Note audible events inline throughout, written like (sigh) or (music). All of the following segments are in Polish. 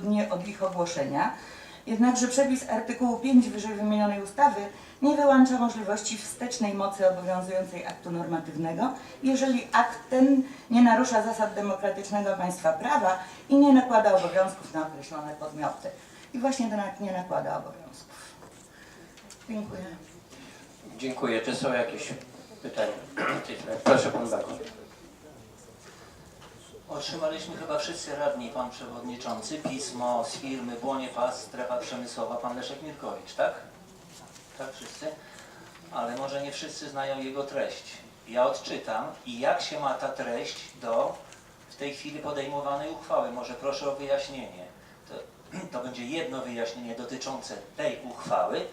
dnie od ich ogłoszenia. Jednakże przepis artykułu 5 wyżej wymienionej ustawy nie wyłącza możliwości wstecznej mocy obowiązującej aktu normatywnego, jeżeli akt ten nie narusza zasad demokratycznego państwa prawa i nie nakłada obowiązków na określone podmioty. I właśnie ten akt nie nakłada obowiązków. Dziękuję. Dziękuję. Czy są jakieś pytania? Proszę pan. Otrzymaliśmy chyba wszyscy radni, pan przewodniczący, pismo z firmy Błonie Pas, strefa przemysłowa, pan Leszek Mirkowicz, tak? Tak, wszyscy? Ale może nie wszyscy znają jego treść. Ja odczytam i jak się ma ta treść do w tej chwili podejmowanej uchwały. Może proszę o wyjaśnienie. To, (clears throat) to będzie jedno wyjaśnienie dotyczące tej uchwały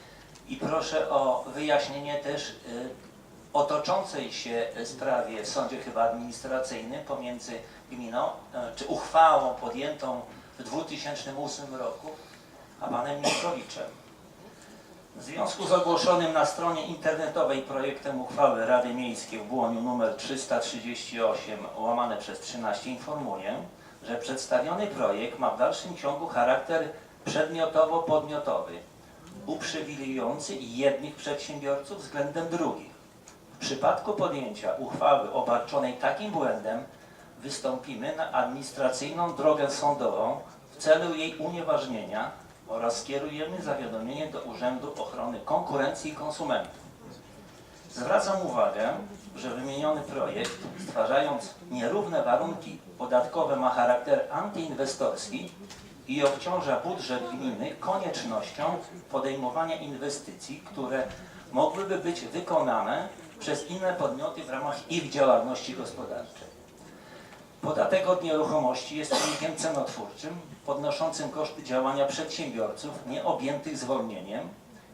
i proszę o wyjaśnienie też y, o toczącej się sprawie w sądzie chyba administracyjnym pomiędzy gminą, e, czy uchwałą podjętą w 2008 roku, a panem Mirkowiczem. W związku z ogłoszonym na stronie internetowej projektem uchwały Rady Miejskiej w Błoniu nr 338 łamane przez 13 informuję, że przedstawiony projekt ma w dalszym ciągu charakter przedmiotowo-podmiotowy, uprzywilejujący jednych przedsiębiorców względem drugich. W przypadku podjęcia uchwały obarczonej takim błędem wystąpimy na administracyjną drogę sądową w celu jej unieważnienia oraz skierujemy zawiadomienie do Urzędu Ochrony Konkurencji i Konsumentów. Zwracam uwagę, że wymieniony projekt, stwarzając nierówne warunki podatkowe, ma charakter antyinwestorski i obciąża budżet gminy koniecznością podejmowania inwestycji, które mogłyby być wykonane przez inne podmioty w ramach ich działalności gospodarczej. Podatek od nieruchomości jest czynnikiem cenotwórczym, podnoszącym koszty działania przedsiębiorców nieobjętych zwolnieniem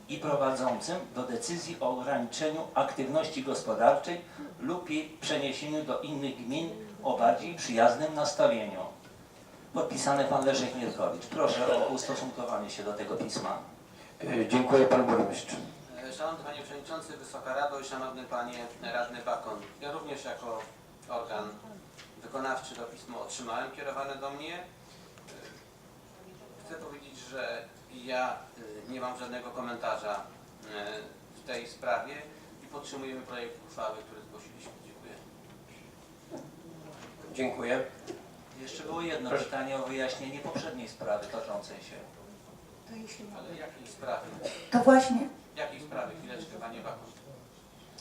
i prowadzącym do decyzji o ograniczeniu aktywności gospodarczej lub jej przeniesieniu do innych gmin o bardziej przyjaznym nastawieniu. Podpisany pan Leszek Mierkowicz. Proszę o ustosunkowanie się do tego pisma. Y, Dziękuję pan burmistrz. Szanowny Panie Przewodniczący, Wysoka Rado i Szanowny Panie Radny Bakon. Ja również jako organ wykonawczy to pismo otrzymałem kierowane do mnie. Chcę powiedzieć, że ja y, nie mam żadnego komentarza y, w tej sprawie i podtrzymujemy projekt uchwały, który zgłosiliśmy. Dziękuję. Dziękuję. Jeszcze było jedno Proszę. pytanie o wyjaśnienie poprzedniej sprawy toczącej się. To jeśli Ale jakiej sprawy? To właśnie.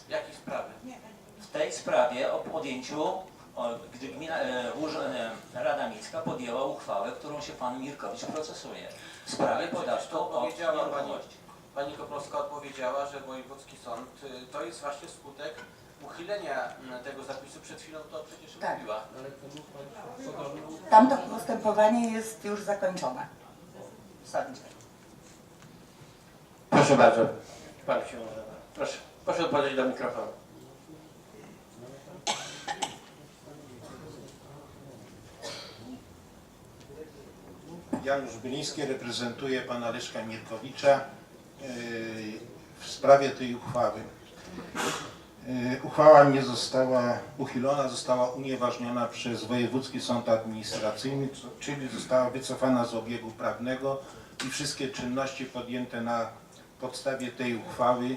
Jakiej sprawy? W tej sprawie o podjęciu, o, gdy gmina, e, urz, e, Rada Miejska podjęła uchwałę, którą się pan Mirkowicz procesuje. W sprawie przecież podatku to od powiedziała pani- nieruchomości. Pani Koprowska odpowiedziała, że wojewódzki sąd y, to jest właśnie skutek uchylenia tego zapisu. Przed chwilą to przecież Tak. mówiła. Tamto postępowanie jest już zakończone. W sądzie. Proszę bardzo. Pan się nazywa. Proszę. Proszę podejść do mikrofonu. Janusz Byliński reprezentuje pana Leszka Mirkowicza yy, w sprawie tej uchwały. Yy, Uchwała nie została uchylona, została unieważniona przez Wojewódzki Sąd Administracyjny, czyli została wycofana z obiegu prawnego i wszystkie czynności podjęte na podstawie tej uchwały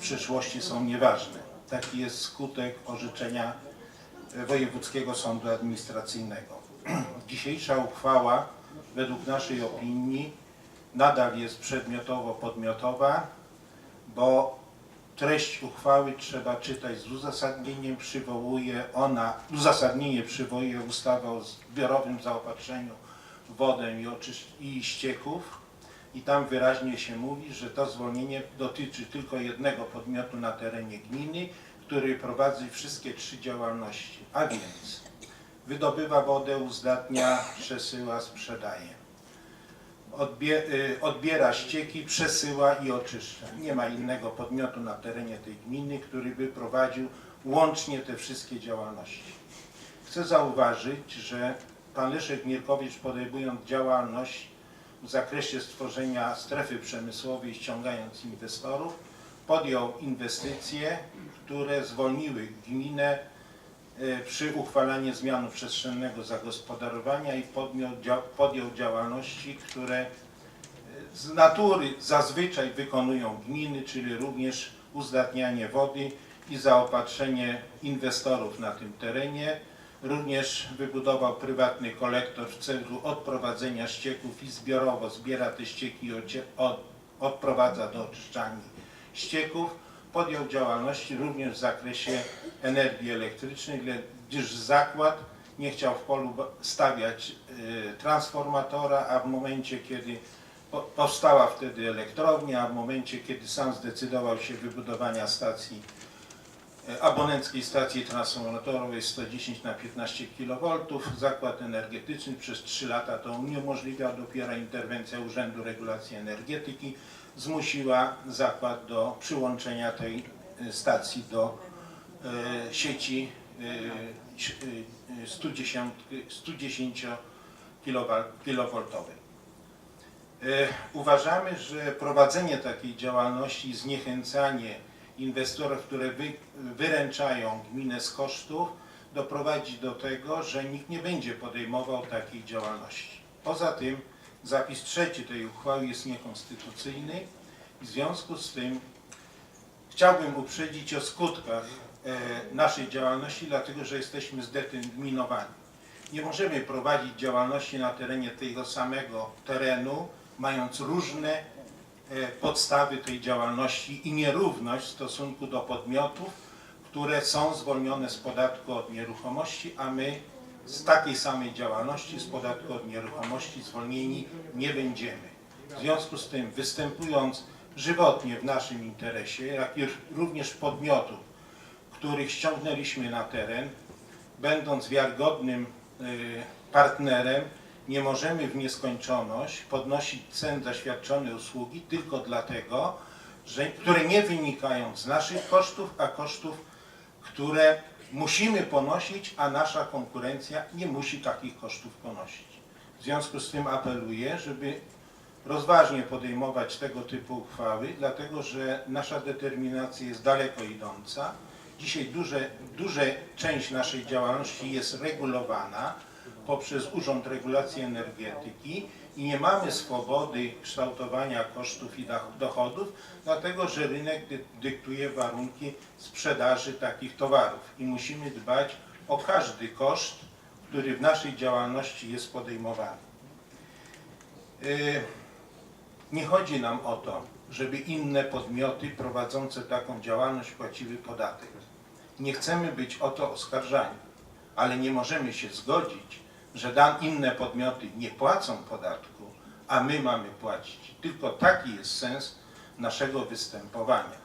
w przyszłości są nieważne. Taki jest skutek orzeczenia e, Wojewódzkiego Sądu Administracyjnego. (clears throat) Dzisiejsza uchwała według naszej opinii nadal jest przedmiotowo-podmiotowa, bo treść uchwały trzeba czytać z uzasadnieniem, przywołuje ona, uzasadnienie przywołuje ustawę o zbiorowym zaopatrzeniu w wodę i, i ścieków i tam wyraźnie się mówi, że to zwolnienie dotyczy tylko jednego podmiotu na terenie gminy, który prowadzi wszystkie trzy działalności, a więc wydobywa wodę, uzdatnia, przesyła, sprzedaje. Y, odbiera ścieki, przesyła i oczyszcza. Nie ma innego podmiotu na terenie tej gminy, który by prowadził łącznie te wszystkie działalności. Chcę zauważyć, że pan Leszek Mirkowicz podejmując działalność w zakresie stworzenia strefy przemysłowej, ściągając inwestorów, podjął inwestycje, które zwolniły gminę e, przy uchwalaniu zmianu przestrzennego zagospodarowania i podjął działalności, które e, z natury zazwyczaj wykonują gminy, czyli również uzdatnianie wody i zaopatrzenie inwestorów na tym terenie. Również wybudował prywatny kolektor w celu odprowadzenia ścieków i zbiorowo zbiera te ścieki i odprowadza do oczyszczalni ścieków. Podjął działalności również w zakresie energii elektrycznej, gdyż zakład nie chciał w polu stawiać e, transformatora, a w momencie, kiedy po- powstała wtedy elektrownia, a w momencie, kiedy sam zdecydował się wybudowania stacji abonenckiej stacji transformatorowej 110 na 15 kV. Zakład energetyczny przez 3 lata to uniemożliwia. Dopiero interwencja Urzędu Regulacji Energetyki zmusiła zakład do przyłączenia tej e, stacji do e, sieci e, ś- e, 110, 110 kV. E, Uważamy, że prowadzenie takiej działalności, zniechęcanie inwestorów, które wy, wyręczają gminę z kosztów, doprowadzi do tego, że nikt nie będzie podejmował takiej działalności. Poza tym zapis trzeci tej uchwały jest niekonstytucyjny i w związku z tym chciałbym uprzedzić o skutkach e, naszej działalności, dlatego że jesteśmy zdeterminowani. Nie możemy prowadzić działalności na terenie tego samego terenu, mając różne podstawy tej działalności i nierówność w stosunku do podmiotów, które są zwolnione z podatku od nieruchomości, a my z takiej samej działalności, z podatku od nieruchomości zwolnieni nie będziemy. W związku z tym, występując żywotnie w naszym interesie, jak również podmiotów, których ściągnęliśmy na teren, będąc wiarygodnym y, partnerem, nie możemy w nieskończoność podnosić cen za świadczone usługi tylko dlatego, że, które nie wynikają z naszych kosztów, a kosztów, które musimy ponosić, a nasza konkurencja nie musi takich kosztów ponosić. W związku z tym apeluję, żeby rozważnie podejmować tego typu uchwały, dlatego że nasza determinacja jest daleko idąca. Dzisiaj duże, duże część naszej działalności jest regulowana poprzez Urząd Regulacji Energetyki i nie mamy swobody kształtowania kosztów i dochodów, dlatego że rynek dy- dyktuje warunki sprzedaży takich towarów i musimy dbać o każdy koszt, który w naszej działalności jest podejmowany. Y, Nie chodzi nam o to, żeby inne podmioty prowadzące taką działalność płaciły podatek. Nie chcemy być o to oskarżani, ale nie możemy się zgodzić, że dan inne podmioty nie płacą podatku, a my mamy płacić. Tylko taki jest sens naszego występowania.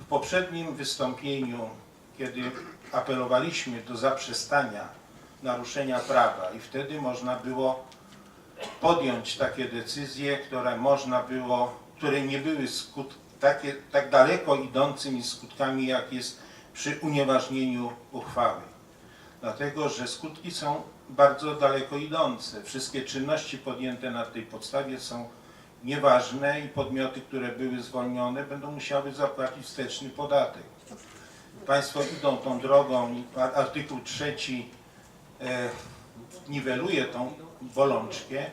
W poprzednim wystąpieniu, kiedy apelowaliśmy do zaprzestania naruszenia prawa i wtedy można było podjąć takie decyzje, które można było, które nie były skut, takie, tak daleko idącymi skutkami, jak jest przy unieważnieniu uchwały. Dlatego, że skutki są bardzo daleko idące. Wszystkie czynności podjęte na tej podstawie są nieważne i podmioty, które były zwolnione, będą musiały zapłacić wsteczny podatek. Państwo idą tą drogą artykuł trzeci e, niweluje tą bolączkę,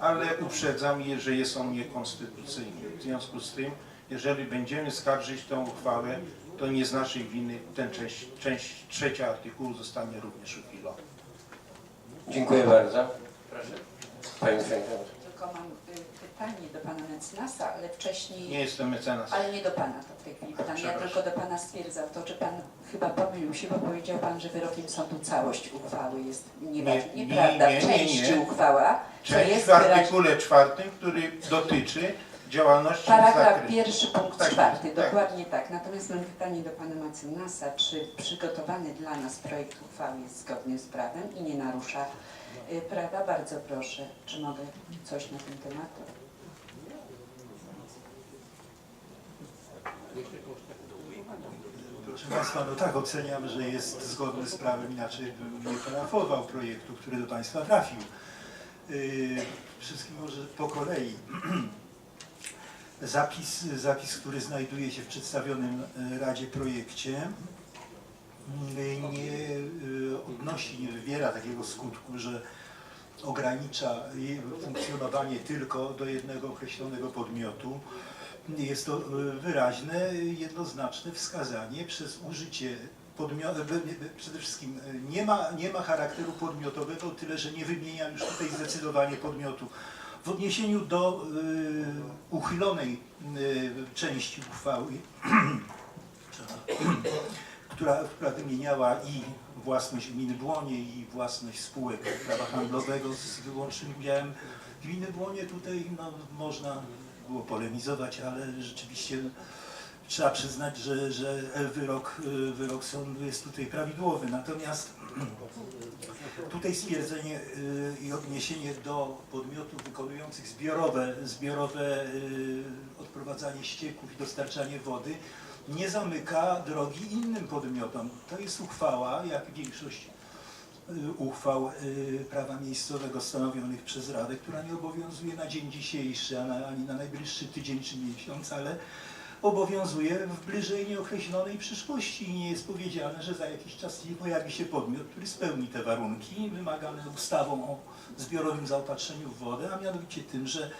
ale uprzedzam je, że jest on niekonstytucyjny. W związku z tym, jeżeli będziemy skarżyć tę uchwałę, to nie z naszej winy ten część, część trzecia artykułu zostanie również uchylona. Dziękuję bardzo. Proszę. Tylko mam y, pytanie do pana mecenasa, ale wcześniej... Nie jestem mecenas. Ale nie do pana to w tej chwili pytanie. Ja tylko do pana stwierdzam to, czy pan chyba pomylił się, bo powiedział pan, że wyrokiem sądu całość uchwały jest nieważna. Nie, nie, Nieprawda, nie, nie, część nie. uchwała, Część jest w wyraźnie... artykule czwartym, który dotyczy działalności Paragraf pierwszy, punkt Tak, czwarty, tak. dokładnie tak. Natomiast mam pytanie do pana mecenasa, czy przygotowany dla nas projekt uchwały jest zgodny z prawem i nie narusza y, prawa? Bardzo proszę, czy mogę coś na ten temat? Proszę Państwa, no tak, oceniam, że jest zgodny z prawem, inaczej bym nie parafował projektu, który do Państwa trafił. Yy, Wszystkim może po kolei. (clears throat) Zapis, zapis, który znajduje się w przedstawionym e, Radzie projekcie, mm, nie y, odnosi, nie wywiera takiego skutku, że ogranicza funkcjonowanie tylko do jednego określonego podmiotu. Jest to y, wyraźne, jednoznaczne wskazanie przez użycie przede wszystkim nie ma, nie ma charakteru podmiotowego, tyle że nie wymienia już tutaj zdecydowanie podmiotu. W odniesieniu do y, uchylonej y, części uchwały, (clears throat) która, która wymieniała i własność gminy Błonie i własność spółek prawa handlowego z wyłącznym udziałem gminy Błonie, tutaj no, można było polemizować, ale rzeczywiście trzeba przyznać, że, że wyrok, y, wyrok sądu jest tutaj prawidłowy. Natomiast tutaj stwierdzenie y, i odniesienie do podmiotów wykonujących zbiorowe, zbiorowe y, odprowadzanie ścieków i dostarczanie wody nie zamyka drogi innym podmiotom. To jest uchwała, jak większość y, uchwał prawa miejscowego stanowionych przez Radę, która nie obowiązuje na dzień dzisiejszy, ani na najbliższy tydzień czy miesiąc, ale obowiązuje w bliżej nieokreślonej przyszłości i nie jest powiedziane, że za jakiś czas nie pojawi się podmiot, który spełni te warunki wymagane ustawą o zbiorowym zaopatrzeniu w wodę, a mianowicie tym, że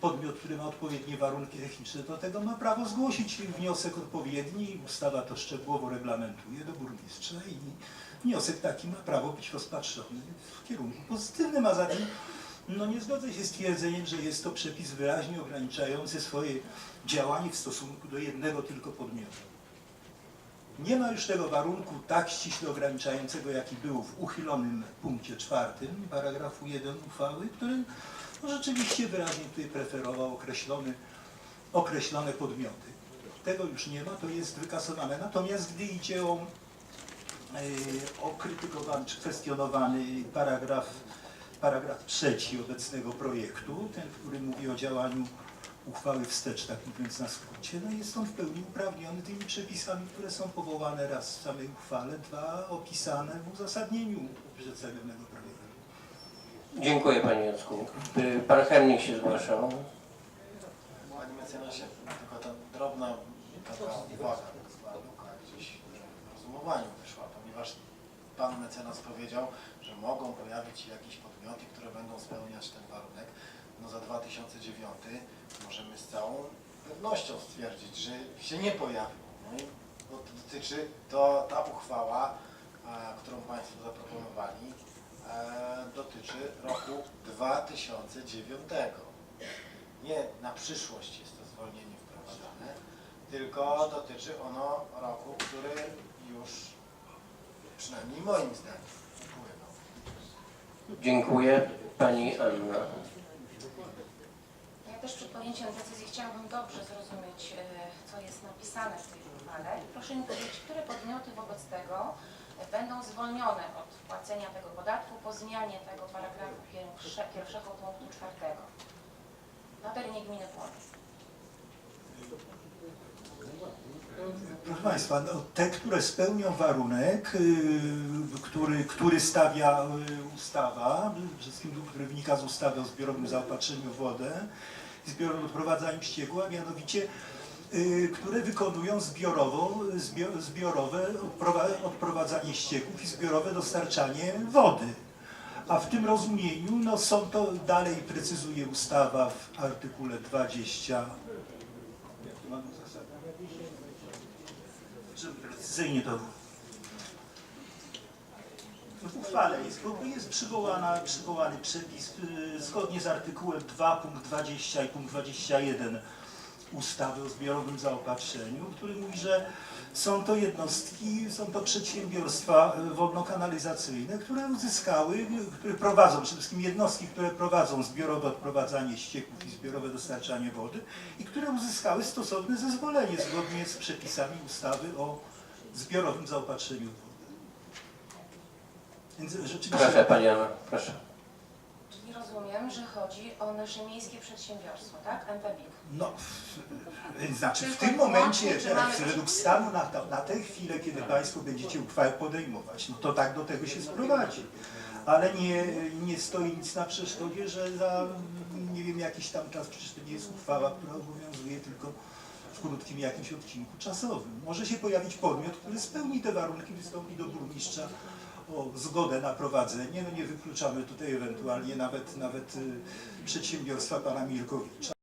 podmiot, który ma odpowiednie warunki techniczne do tego, ma prawo zgłosić wniosek odpowiedni. Ustawa to szczegółowo reglamentuje do burmistrza i wniosek taki ma prawo być rozpatrzony w kierunku pozytywnym, a zatem no nie zgodzę się z twierdzeniem, że jest to przepis wyraźnie ograniczający swoje działanie w stosunku do jednego tylko podmiotu. Nie ma już tego warunku tak ściśle ograniczającego, jaki był w uchylonym punkcie czwartym paragrafu 1 uchwały, który no, rzeczywiście wyraźnie tutaj preferował określony, określone podmioty. Tego już nie ma, to jest wykasowane. Natomiast gdy idzie o, e, o krytykowany czy kwestionowany paragraf, paragraf trzeci obecnego projektu, ten, który mówi o działaniu uchwały wstecz, tak mówiąc na skrócie, no jest on w pełni uprawniony tymi przepisami, które są powołane raz w samej uchwale, dwa opisane w uzasadnieniu przedstawionego projektu. Dziękuję Panie Jacku. Y, Pan Henning się zgłaszał. Panie mecenasie, tylko ta drobna taka uwaga, luka gdzieś w rozumowaniu wyszła, ponieważ Pan mecenas powiedział, mogą pojawić się jakieś podmioty, które będą spełniać ten warunek. No za 2009 możemy z całą pewnością stwierdzić, że się nie pojawił. No i to dotyczy, to ta uchwała, a, którą Państwo zaproponowali, e, dotyczy roku 2009 nie na przyszłość jest to zwolnienie wprowadzane, tylko dotyczy ono roku, który już przynajmniej moim zdaniem. Dziękuję. Pani Anna. Ja też przed podjęciem decyzji chciałabym dobrze zrozumieć, e, co jest napisane w tej uchwale. Proszę mi powiedzieć, które podmioty wobec tego będą zwolnione od płacenia tego podatku po zmianie tego paragrafu pierwsze, pierwszego punktu czwartego na terenie gminy Płonie. Proszę Państwa, no, te, które spełnią warunek, y, który, który stawia y, ustawa, wszystkim który wynika z ustawy o zbiorowym zaopatrzeniu w wodę i zbiorowym odprowadzaniu ścieku, a mianowicie y, które wykonują zbiorowo, zbio, zbiorowe odprowa- odprowadzanie ścieków i zbiorowe dostarczanie wody. A w tym rozumieniu no, są to, dalej precyzuje ustawa w artykule 20, jak to mamy zasadę? żeby precyzyjnie to w uchwale jest, bo jest przywołana, przywołany przepis y, zgodnie z artykułem 2 punkt 20 i punkt 21 ustawy o zbiorowym zaopatrzeniu, który mówi, że są to jednostki, są to przedsiębiorstwa y, wodno-kanalizacyjne, które uzyskały, y, które prowadzą, przede wszystkim jednostki, które prowadzą zbiorowe odprowadzanie ścieków i zbiorowe dostarczanie wody i które uzyskały stosowne zezwolenie zgodnie z przepisami ustawy o zbiorowym zaopatrzeniu w wodę. Więc rzeczywiście... Proszę Pani Anna, proszę. Czyli rozumiem, że chodzi o nasze miejskie przedsiębiorstwo, tak? MPBiK. No, znaczy w tym momencie, według stanu na, to, na tę chwilę, kiedy Państwo będziecie uchwałę podejmować, no to tak do tego się sprowadzi. Ale nie, nie stoi nic na przeszkodzie, że za, nie wiem, jakiś tam czas, przecież to nie jest uchwała, która obowiązuje tylko krótkim jakimś odcinku czasowym. Może się pojawić podmiot, który spełni te warunki, wystąpi do burmistrza o zgodę na prowadzenie. No nie wykluczamy tutaj ewentualnie nawet, nawet y, przedsiębiorstwa pana Milkowicza.